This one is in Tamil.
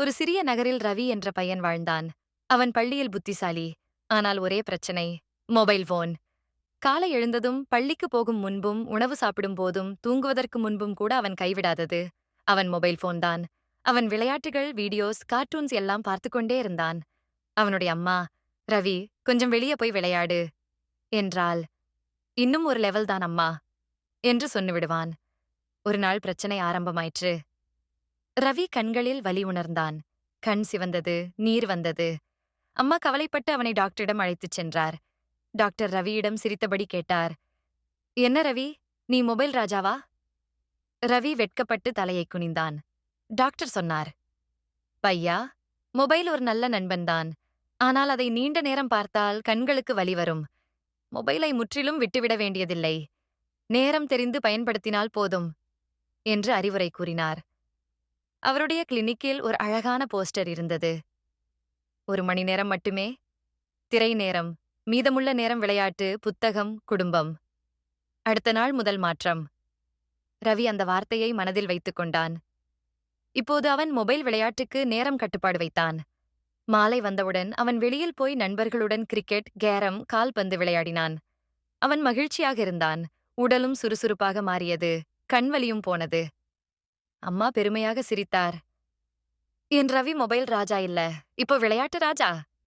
ஒரு சிறிய நகரில் ரவி என்ற பையன் வாழ்ந்தான். அவன் பள்ளியில் புத்திசாலி. ஆனால் ஒரே பிரச்சனை மொபைல் போன் காலை எழுந்ததும் பள்ளிக்கு போகும் முன்பும் உணவு சாப்பிடும் போதும் தூங்குவதற்கு முன்பும் கூட அவன் கைவிடாதது. அவன் மொபைல் போன் தான். அவன் விளையாட்டுகள் வீடியோஸ் கார்ட்டூன்ஸ் எல்லாம் பார்த்து கொண்டே இருந்தான். அவனுடைய அம்மா ரவி கொஞ்சம் வெளியே போய் விளையாடு என்றால் இன்னும் ஒரு லெவல் தான் அம்மா என்று சொன்னுவிடுவான் ஒரு நாள் பிரச்சனை ஆரம்பமாயிற்று. ரவி கண்களில் வலி உணர்ந்தான். கண் சிவந்தது நீர் வந்தது. அம்மா கவலைப்பட்டு அவனை டாக்டரிடம் அழைத்துச் சென்றார். டாக்டர் ரவியிடம் சிரித்தபடி கேட்டார். என்ன ரவி? நீ மொபைல் ராஜாவா? ரவி வெட்கப்பட்டு தலையை குனிந்தான். டாக்டர் சொன்னார். பையா மொபைல் ஒரு நல்ல நண்பன்தான் ஆனால் அதை நீண்ட நேரம் பார்த்தால் கண்களுக்கு வலி வரும். மொபைலை முற்றிலும் விட்டுவிட வேண்டியதில்லை. நேரம் தெரிந்து பயன்படுத்தினால் போதும் என்று அறிவுரை கூறினார். அவருடைய கிளினிக்கில் ஒரு அழகான போஸ்டர் இருந்தது. ஒரு மணி நேரம் மட்டுமே. திரை நேரம் மீதமுள்ள நேரம் விளையாட்டு புத்தகம் குடும்பம். அடுத்த நாள் முதல் மாற்றம். ரவி அந்த வார்த்தையை மனதில் வைத்துக் கொண்டான். இப்போது அவன் மொபைல் விளையாட்டுக்கு நேரம் கட்டுப்பாடு வைத்தான். மாலை வந்தவுடன் அவன் வெளியில் போய் நண்பர்களுடன் கிரிக்கெட் கேரம் கால்பந்து விளையாடினான். அவன் மகிழ்ச்சியாக இருந்தான். உடலும் சுறுசுறுப்பாக மாறியது. கண்வலியும் போனது. அம்மா பெருமையாக சிரித்தார். என் ரவி மொபைல் ராஜா இல்ல. இப்போ விளையாட்டு ராஜா?